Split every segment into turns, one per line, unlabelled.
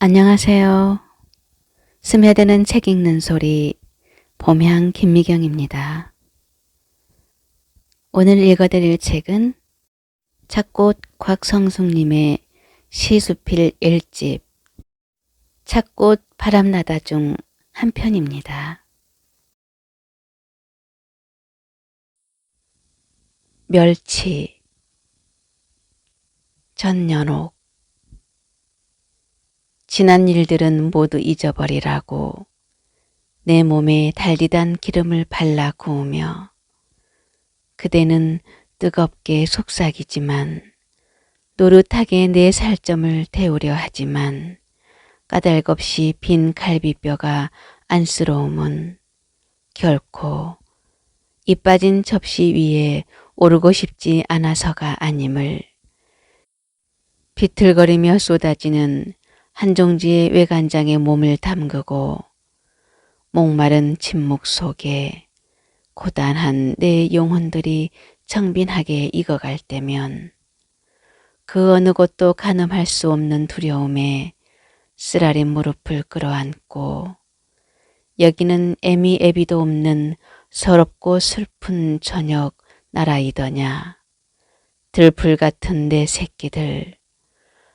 안녕하세요. 스며드는 책 읽는 소리 봄향 김미경입니다. 오늘 읽어드릴 책은 착꽃 곽성숙님의 시수필 1집 착꽃 바람나다 중 한 편입니다. 멸치 전연옥 지난 일들은 모두 잊어버리라고 내 몸에 달디단 기름을 발라 구우며 그대는 뜨겁게 속삭이지만 노릇하게 내 살점을 태우려 하지만 까닭없이 빈 갈비뼈가 안쓰러움은 결코 이 빠진 접시 위에 오르고 싶지 않아서가 아님을 비틀거리며 쏟아지는 한 종지의 외간장에 몸을 담그고 목마른 침묵 속에 고단한 내 영혼들이 청빈하게 익어갈 때면 그 어느 곳도 가늠할 수 없는 두려움에 쓰라린 무릎을 끌어안고 여기는 애미 애비도 없는 서럽고 슬픈 저녁 나라이더냐. 들풀 같은 내 새끼들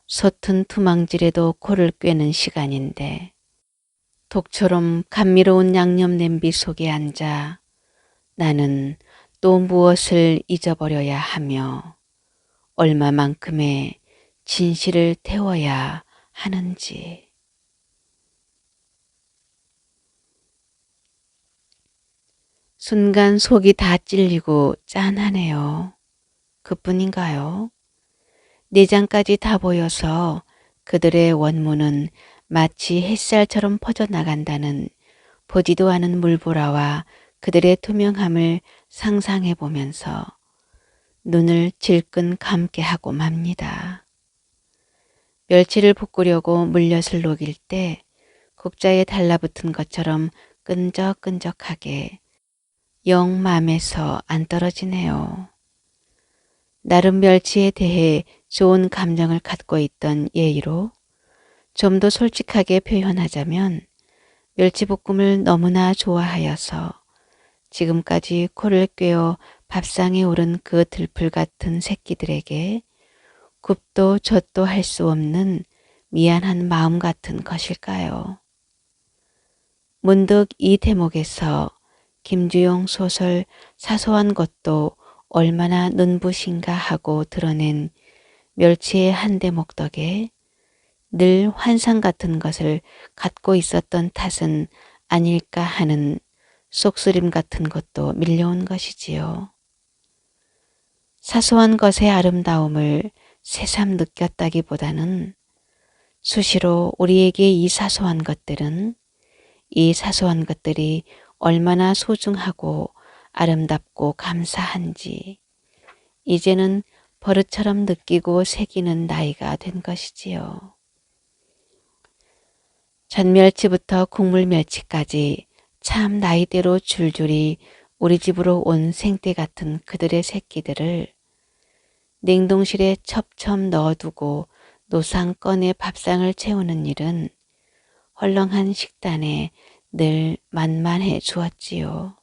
솟은 투망질에도 코를 꿰는 시간인데 독처럼 감미로운 양념 냄비 속에 앉아 나는 또 무엇을 잊어버려야 하며 얼마만큼의 진실을 태워야 하는지. 순간 속이 다 찔리고 짠하네요. 그뿐인가요? 내장까지 다 보여서 그들의 원문은 마치 햇살처럼 퍼져나간다는 보지도 않은 물보라와 그들의 투명함을 상상해 보면서 눈을 질끈 감게 하고 맙니다. 멸치를 볶으려고 물엿을 녹일 때 국자에 달라붙은 것처럼 끈적끈적하게 영 맘에서 안 떨어지네요. 나름 멸치에 대해 좋은 감정을 갖고 있던 예의로 좀 더 솔직하게 표현하자면 멸치볶음을 너무나 좋아하여서 지금까지 코를 꿰어 밥상에 오른 그 들풀 같은 새끼들에게 굽도 젖도 할 수 없는 미안한 마음 같은 것일까요? 문득 이 대목에서 김주용 소설 사소한 것도 얼마나 눈부신가 하고 드러낸 멸치의 한 대목 덕에 늘 환상 같은 것을 갖고 있었던 탓은 아닐까 하는 속쓰림 같은 것도 밀려온 것이지요. 사소한 것의 아름다움을 새삼 느꼈다기보다는 수시로 우리에게 이 사소한 것들은 이 사소한 것들이 얼마나 소중하고 아름답고 감사한지 이제는 버릇처럼 느끼고 새기는 나이가 된 것이지요. 전멸치부터 국물멸치까지 참 나이대로 줄줄이 우리 집으로 온 생떼 같은 그들의 새끼들을 냉동실에 첩첩 넣어두고 노상 꺼내 밥상을 채우는 일은 헐렁한 식단에 늘 만만해 주었지요.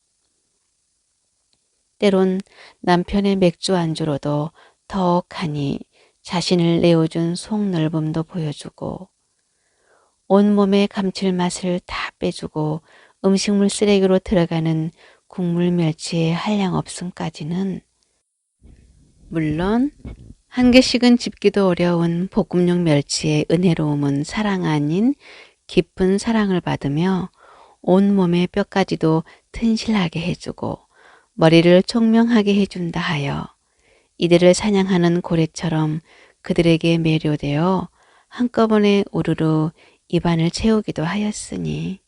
때론 남편의 맥주 안주로도 더욱하니 자신을 내어준 속넓음도 보여주고 온몸의 감칠맛을 다 빼주고 음식물 쓰레기로 들어가는 국물 멸치의 한량 없음까지는 물론 한 개씩은 집기도 어려운 볶음용 멸치의 은혜로움은 사랑 아닌 깊은 사랑을 받으며 온몸의 뼈까지도 튼실하게 해주고 머리를 총명하게 해준다 하여 이들을 사냥하는 고래처럼 그들에게 매료되어 한꺼번에 우르르 입안을 채우기도 하였으니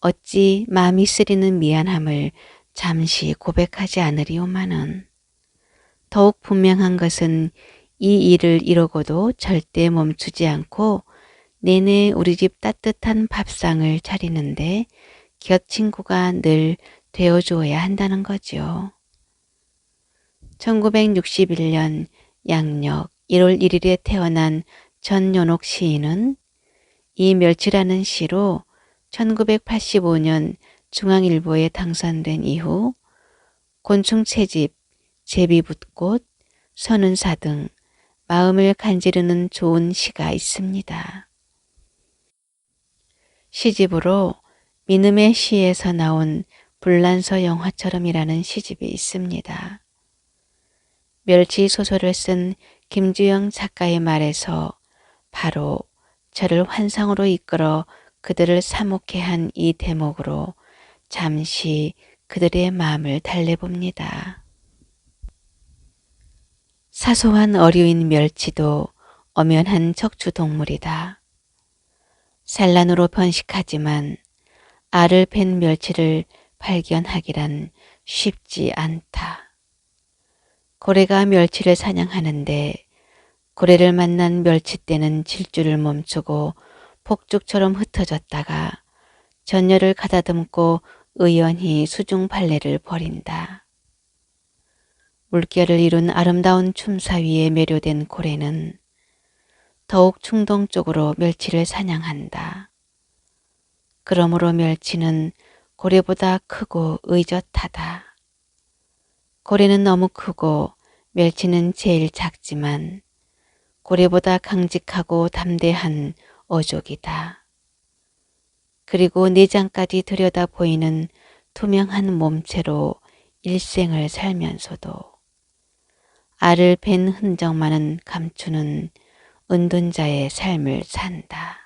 어찌 마음이 쓰리는 미안함을 잠시 고백하지 않으리오마는 더욱 분명한 것은 이 일을 이루고도 절대 멈추지 않고 내내 우리 집 따뜻한 밥상을 차리는데 곁 친구가 늘 되어주어야 한다는 거죠. 1961년 양력 1월 1일에 태어난 전연옥 시인은 이 멸치라는 시로 1985년 중앙일보에 당선된 이후 곤충 채집, 제비붓꽃, 선운사 등 마음을 간지르는 좋은 시가 있습니다. 시집으로 민음의 시에서 나온 불란서 영화처럼이라는 시집이 있습니다. 멸치 소설을 쓴 김주영 작가의 말에서 바로 저를 환상으로 이끌어 그들을 사목해 한 이 대목으로 잠시 그들의 마음을 달래봅니다. 사소한 어류인 멸치도 엄연한 척추 동물이다. 산란으로 번식하지만 알을 팬 멸치를 발견하기란 쉽지 않다. 고래가 멸치를 사냥하는데 고래를 만난 멸치떼는 질주를 멈추고 폭죽처럼 흩어졌다가 전열을 가다듬고 의연히 수중 발레를 벌인다. 물결을 이룬 아름다운 춤사 위에 매료된 고래는 더욱 충동적으로 멸치를 사냥한다. 그러므로 멸치는 고래보다 크고 의젓하다. 고래는 너무 크고 멸치는 제일 작지만 고래보다 강직하고 담대한 어족이다. 그리고 내장까지 들여다 보이는 투명한 몸체로 일생을 살면서도 알을 벤 흔적만은 감추는 은둔자의 삶을 산다.